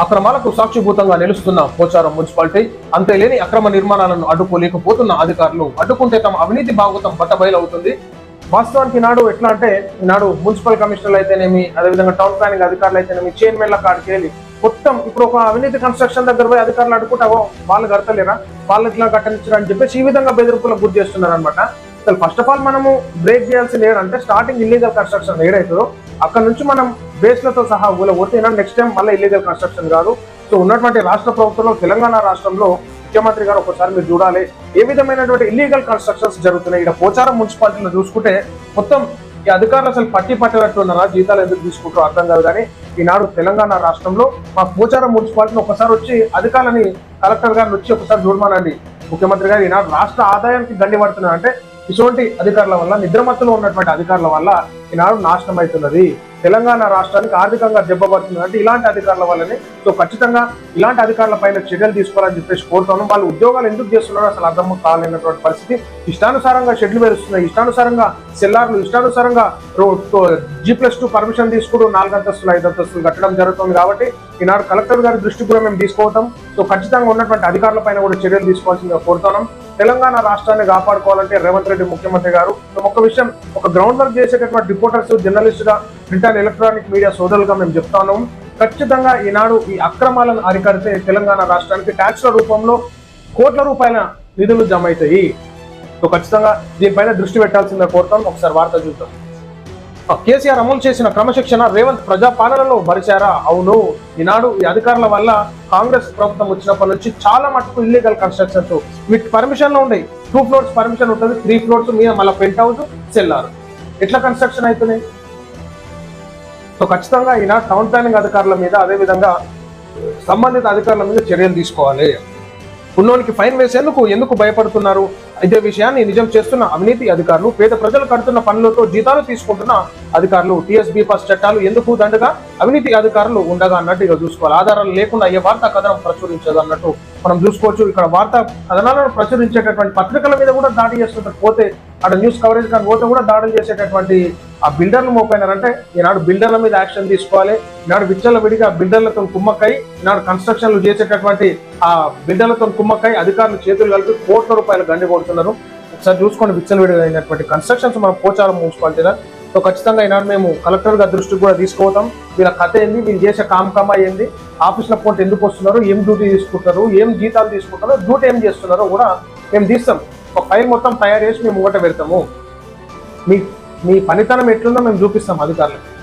అక్రమాలకు సాక్షిభూతంగా నిలుస్తున్న పోచారం మున్సిపాలిటీ అంతేలేని అక్రమ నిర్మాణాలను అడ్డుకోలేకపోతున్న అధికారులు అడ్డుకుంటే తమ అవినీతి భాగవతం బట్టబయలవుతుంది. వాస్తవానికి నాడు ఎట్లా అంటే నాడు మున్సిపల్ కమిషనర్లు అయితేనేమి అదేవిధంగా టౌన్ ప్లానింగ్ అధికారులు అయితేనేమి చైర్మన్ల కాడికి వెళ్ళి మొత్తం ఇప్పుడు ఒక అవినీతి కన్స్ట్రక్షన్ దగ్గర పోయి అధికారులు అడ్డుకుంటావో వాళ్ళు కడతలేరా? వాళ్ళు ఇట్లా కట్టనిచ్చారు అని చెప్పేసి ఈ విధంగా బెదిరింపులకు గురి చేస్తున్నారు అనమాట అసలు ఫస్ట్ ఆఫ్ ఆల్ మనము బ్రేక్ చేయాల్సింది ఏంటంటే స్టార్టింగ్ ఇల్లీగల్ కన్స్ట్రక్షన్ ఏడైతుందో అక్కడ నుంచి మనం బేస్లతో సహా ఊళ్ళో పోతే నెక్స్ట్ టైం మళ్ళీ ఇల్లీగల్ కన్స్ట్రక్షన్ కాదు. సో ఉన్నటువంటి రాష్ట్ర ప్రభుత్వంలో తెలంగాణ రాష్ట్రంలో ముఖ్యమంత్రి గారు ఒకసారి మీరు చూడాలి. ఏ విధమైనటువంటి ఇల్లీగల్ కన్స్ట్రక్షన్స్ జరుగుతున్నాయి? ఇక్కడ పోచారం మున్సిపాలిటీలో చూసుకుంటే మొత్తం ఈ అధికారులు అసలు పట్టి పట్టినట్టున్నారా జీతాలు ఎందుకు తీసుకుంటారో అర్థం కాదు కానీ ఈనాడు తెలంగాణ రాష్ట్రంలో మా పోచారం మున్సిపాలిటీని ఒకసారి వచ్చి అధికారులని కలెక్టర్ గారిని వచ్చి ఒకసారి చూడమానండి. ముఖ్యమంత్రి గారు ఈనాడు రాష్ట్ర ఆదాయానికి గండి పడుతున్నారు. అంటే ఇటువంటి అధికారుల వల్ల నిద్రమత్తులో ఉన్నటువంటి అధికారుల వల్ల ఈనాడు నాశనం అవుతున్నది. తెలంగాణ రాష్ట్రానికి ఆర్థికంగా దెబ్బపడుతుంది. అంటే ఇలాంటి అధికారుల వల్లనే సో ఖచ్చితంగా ఇలాంటి అధికారుల పైన చర్యలు తీసుకోవాలని చెప్పేసి కోరుతాను వాళ్ళు ఉద్యోగాలు ఎందుకు చేస్తున్నారో అసలు అర్థం కాలేనటువంటి పరిస్థితి. ఇష్టానుసారంగా షెడ్లు వేరుస్తున్నాయి. ఇష్టానుసారంగా సెల్లార్లు ఇష్టానుసారంగా జీ ప్లస్ టూ పర్మిషన్ తీసుకుంటూ నాలుగు అంతస్తులు ఐదు అంతస్తులు కట్టడం జరుగుతుంది కాబట్టి ఈనాడు కలెక్టర్ గారి దృష్టి కూడా మేము తీసుకోవటం సో ఖచ్చితంగా ఉన్నటువంటి అధికారుల పైన కూడా చర్యలు తీసుకోవాల్సిందిగా కోరుతున్నాం. తెలంగాణ రాష్ట్రాన్ని కాపాడుకోవాలంటే రేవంత్ రెడ్డి ముఖ్యమంత్రి గారు. ఒక విషయం ఒక గ్రౌండ్ వర్క్ చేసేటటువంటి రిపోర్టర్స్ జర్నలిస్టుగా ప్రింట్ అండ్ ఎలక్ట్రానిక్ మీడియా సోదరులుగా మేము చెప్తాను ఖచ్చితంగా ఈనాడు ఈ అక్రమాలను అరికడితే తెలంగాణ రాష్ట్రానికి ట్యాక్స్ల రూపంలో కోట్ల రూపాయల నిధులు జమ అవుతాయి సో ఖచ్చితంగా దీనిపైన దృష్టి పెట్టాల్సిందే కోరుతాం ఒకసారి వార్త చూద్దాం. ఆ, కేసీఆర్ అమలు చేసిన క్రమశిక్షణ రేవంత్ ప్రజాపాలనలో భరిచారా అవును. ఈనాడు ఈ అధికారుల వల్ల కాంగ్రెస్ ప్రభుత్వం వచ్చినప్పటి నుంచి చాలా మటుకు ఇల్లీగల్ కన్స్ట్రక్షన్స్ వీటి పర్మిషన్లు లో ఉన్నాయి టూ ఫ్లోర్స్ పర్మిషన్ ఉంటుంది. త్రీ ఫ్లోర్స్ మీద మళ్ళీ పెంట్ హౌస్ సెల్లారు ఎట్లా కన్స్ట్రక్షన్ అవుతున్నాయి సో ఖచ్చితంగా ఈనాడు టౌన్ ప్లానింగ్ అధికారుల మీద అదే విధంగా సంబంధిత అధికారుల మీద చర్యలు తీసుకోవాలి. ఉన్నోనికి ఫైన్ వేసేందుకు ఎందుకు భయపడుతున్నారు? ఇదే విషయాన్ని నిజం చేస్తున్న అవినీతి అధికారులు పేద ప్రజలు కడుతున్న పనులతో జీతాలు తీసుకుంటున్న అధికారులు టీఎస్బీ పాస్ చట్టాలు ఎందుకు దండగా? అవినీతి అధికారులు ఉండగా అన్నట్టు ఇక్కడ చూసుకోవాలి. ఆధారాలు లేకుండా ఏ వార్తా కథనం ప్రచురించదు అన్నట్టు మనం చూసుకోవచ్చు. ఇక్కడ వార్తా కథనాలను ప్రచురించేటటువంటి పత్రికల మీద కూడా దాడి చేస్తుంటారు పోతే అక్కడ న్యూస్ కవరేజ్ కానీ పోతే కూడా దాడులు చేసేటటువంటి ఆ బిల్డర్లు మోపోయినారంటే ఈనాడు బిల్డర్ల మీద యాక్షన్ తీసుకోవాలి. ఈనాడు విచ్చల విడిగా బిల్డర్లతో కుమ్మక్కై ఈనాడు కన్స్ట్రక్షన్లు చేసేటటువంటి ఆ బిల్డర్లతో కుమ్మక్కై అధికారులు చేతులు కలిపి కోట్ల రూపాయలు గండి కొడుతున్నారు. ఒకసారి చూసుకోండి విచ్చల విడిగా అయినటువంటి కన్స్ట్రక్షన్స్ మనం పోచారం మున్సిపాలిటీలో సో ఖచ్చితంగా ఈనాడు మేము కలెక్టర్ గారి దృష్టికి కూడా తీసుకుపోతాం. వీళ్ళ కథ ఏంది? వీళ్ళు చేసే కామకామ ఏంది? ఆఫీస్లో పోటీ ఎందుకు వస్తున్నారు? ఏం డ్యూటీ తీసుకుంటారు? ఏం జీతాలు తీసుకుంటారో? డ్యూటీ ఏం చేస్తున్నారో కూడా మేము తీస్తాం. ఒక ఫైల్ మొత్తం తయారు చేసి మేము ముంగట పెడతాము. మీ మీ పనితనం ఎట్లుందో మేము చూపిస్తాం అధికారులకు.